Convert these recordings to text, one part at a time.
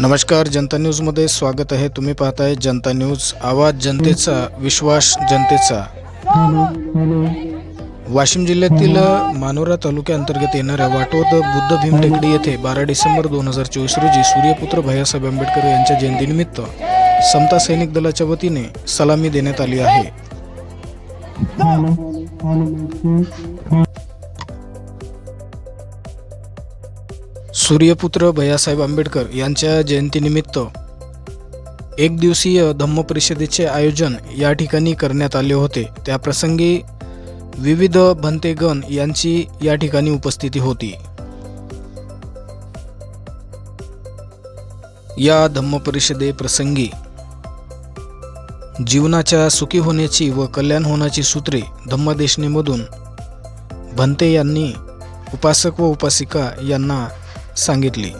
नमस्कार जनता न्यूजमध्ये स्वागत आहे. तुम्ही पाहताय जनता न्यूज. आवाज जनतेचा विश्वास जनतेचा. वाशिम जिल्ह्यातील मानोरा तालुक्याअंतर्गत येणाऱ्या वाटोद बुद्ध भीम टेकडी येथे बारा डिसेंबर दोन हजार चोवीस रोजी सूर्यपुत्र भैयासाहेब आंबेडकर यांच्या जयंतीनिमित्त समता सैनिक दलाच्या वतीने सलामी देण्यात आली आहे. सूर्यपुत्र भैयासाहेब आंबेडकर यांच्या जयंतीनिमित्त एक दिवसीय धम्म परिषदेचे आयोजन या ठिकाणी करण्यात आले होते. त्याप्रसंगी विविध भंतेगण यांची या ठिकाणी उपस्थिती होती. या धम्म परिषदेप्रसंगी जीवनाच्या सुखी होण्याची व कल्याण होण्याची सूत्रे धम्मदेशनेमधून भंते यांनी उपासक व उपासिका यांना सांगितली.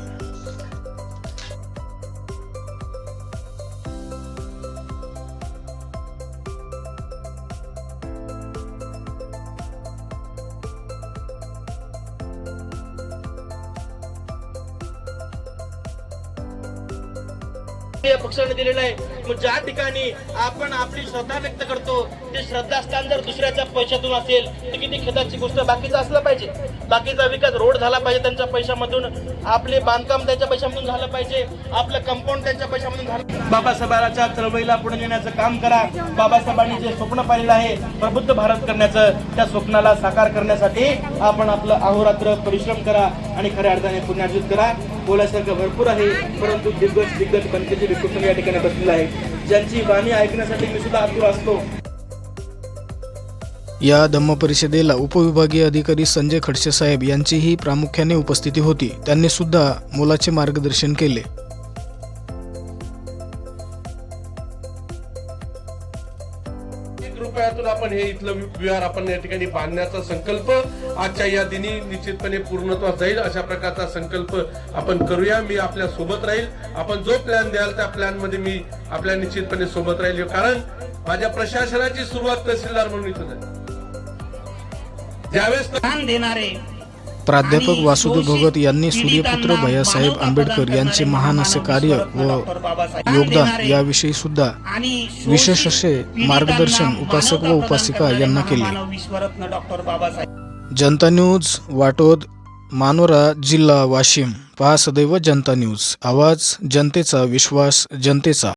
पक्षाने दिलेलं आहे. मग ज्या ठिकाणी आपण आपली श्रद्धा व्यक्त करतो ते श्रद्धास्थान जर पैशातून असेल तर किती खेदाची गोष्ट बाकीचं असलं पाहिजे. बाकीचा विकास रोड झाला पाहिजे त्यांच्या पैशामधून. आपले बांधकाम त्यांच्या पैशामधून झालं पाहिजे. आपलं कंपाऊंड त्यांच्या पैशामधून झालं बाबासाहेबांच्या चळवळीला पुढे नेण्याचं काम करा. बाबासाहेबांनी जे स्वप्न पाहिलेलं आहे प्रबुद्ध भारत करण्याचं त्या स्वप्नाला साकार करण्यासाठी आपण आपलं अहोरात्र परिश्रम करा आणि खऱ्या अर्थाने पुण्यार्जित करा. बोलायसारखं भरपूर आहे परंतु दिग्गज दिग्गज बनकेचे विकुटुंब या ठिकाणी बसलेलं आहे ज्यांची वाणी ऐकण्यासाठी मी सुद्धा आतुर असतो. या धम्म परिषदेला उपविभागीय अधिकारी संजय खडसे साहेब यांचीही प्रामुख्याने उपस्थिती होती. त्यांनी सुद्धा मोलाचे मार्गदर्शन केले. रुपयातून आपण हे इथलं विहार आपण या ठिकाणी बांधण्याचा संकल्प आजच्या या दिनी निश्चितपणे पूर्णत्वास जाईल. अशा प्रकारचा संकल्प आपण करूया. मी आपल्यासोबत राहील. आपण जो प्लॅन द्याल त्या प्लॅनमध्ये मी आपल्या निश्चितपणे सोबत राहील. कारण माझ्या प्रशासनाची सुरुवात तहसीलदार म्हणून इथं झाली. ज्यावेळेस स्थान देणारे प्राध्यापक वासुदेव भगत यांनी सूर्यपुत्र भैयासाहेब आंबेडकर यांचे महान असे कार्य व योगदान याविषयी सुद्धा विशेष असे मार्गदर्शन उपासक व उपासिका यांना केले. विश्वरत्न डॉक्टर बाबासाहेब जनता न्यूज वाटोद मानोरा जिल्हा वाशिम. पहा सदैव जनता न्यूज. आवाज जनतेचा विश्वास जनतेचा.